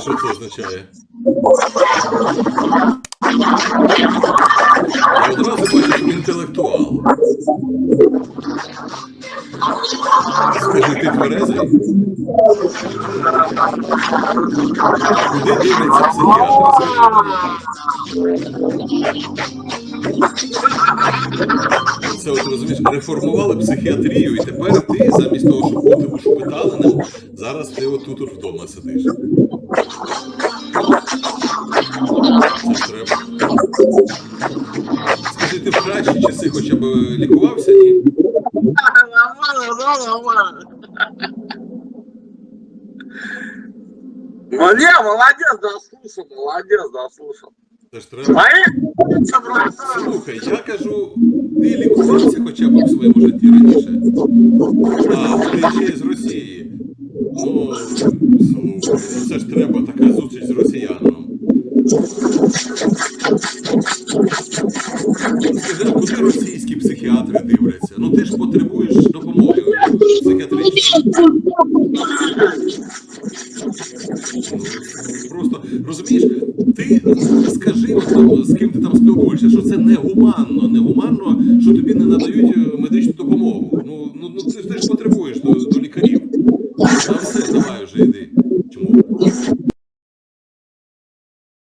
Що, це? Я одразу бачу, інтелектуал. Скажи, ти тверезий? Куди дивляться психіатри? Скажи? Це от розумієш, реформували психіатрію, і тепер ти, замість того, щоб бути ушпиталеним, зараз ти отут от вдома сидиш. Це треба. Скажи, ти в кращі часи хоча б лікувався, ні? Ну не, молодец, дослушал, молодец, дослушал. Це ж треба. Слухай, я кажу, хоча б в своєму житті раніше. А, ти ще з Росії. Ну, це ж треба така зустріч з росіянином. Скажи, куди російські психіатри дивляться? Ну ти ж потребуєш допомоги психіатричної. Ну, Просто розумієш, ти скажи, з ким ти там спілкуєшся, що це негуманно, негуманно, що тобі не надають е, медичну допомогу.